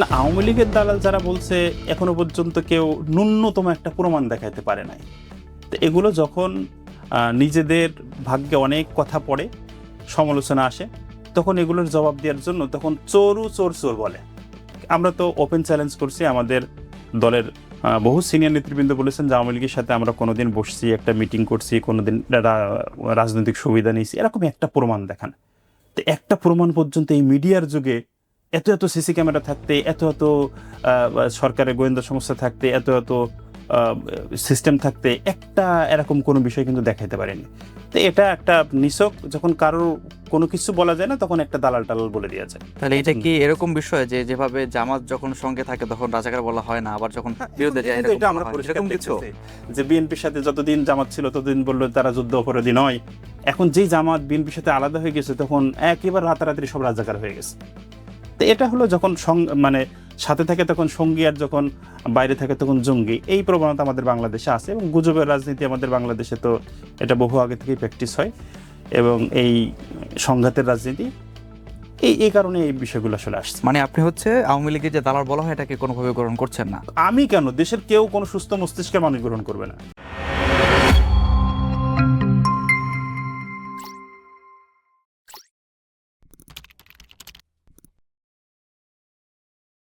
না, আওয়ামী লীগের দালাল যারা বলছে, এখনও পর্যন্ত কেউ ন্যূনতম একটা প্রমাণ দেখাতে পারে নাই। তো এগুলো যখন নিজেদের ভাগ্যে অনেক কথা পড়ে, সমালোচনা আসে, তখন এগুলোর জবাব দেওয়ার জন্য তখন চোরু চোর চোর বলে। আমরা তো ওপেন চ্যালেঞ্জ করছি, আমাদের দলের বহু সিনিয়র নেতৃবৃন্দ বলেছেন যে আওয়ামী লীগের সাথে আমরা কোনোদিন বসছি, একটা মিটিং করছি, কোনোদিন রাজনৈতিক সুবিধা নিয়েছি এরকম একটা প্রমাণ দেখান। তো একটা প্রমাণ পর্যন্ত এই মিডিয়ার যুগে এত এত সিসি ক্যামেরা থাকতে এত এত সরকারের গোয়েন্দা সংস্থা থাকতে এত এত সিস্টেম থাকতে একটা এরকম কোনো বিষয় কিন্তু দেখাইতে পারেনি। তো এটা একটা নিছক যখন কারোর কোনো কিছু বলা যায় না তখন একটা দালাল টালাল বলে দেওয়া যায়। তাহলে এটা কি এরকম বিষয় যে যেভাবে জামাত যখন সঙ্গে থাকে তখন রাজাকার বলা হয় না আবার যখন বিরুদ্ধে যায় এটা আমরা এরকম কিছু? যে বিএনপির সাথে যতদিন জামাত ছিল ততদিন বলল তারা যুদ্ধ অপরাধী নয়। এখন যেই জামাত বিএনপির সাথে আলাদা হয়ে গেছে তখন একেবারে রাতারাতি সব রাজাকার হয়ে গেছে। তো এটা হলো যখন সং- মানে সাথে থাকে তখন সঙ্গী আর যখন বাইরে থাকে তখন জঙ্গি। এই প্রবণতা আমাদের বাংলাদেশে আছে এবং গুজবের রাজনীতি আমাদের বাংলাদেশে তো এটা বহু আগে থেকেই প্র্যাকটিস হয় এবং এই সংঘাতের রাজনীতি এই এই কারণে এই বিষয়গুলো আসলে আসছে। মানে আপনি হচ্ছে আওয়ামী লীগের যে দালাল বলা হয় এটাকে কোনোভাবে গ্রহণ করছেন না? আমি কেন? দেশের কেউ কোনো সুস্থ মস্তিষ্কের মানুষ গ্রহণ করবে না।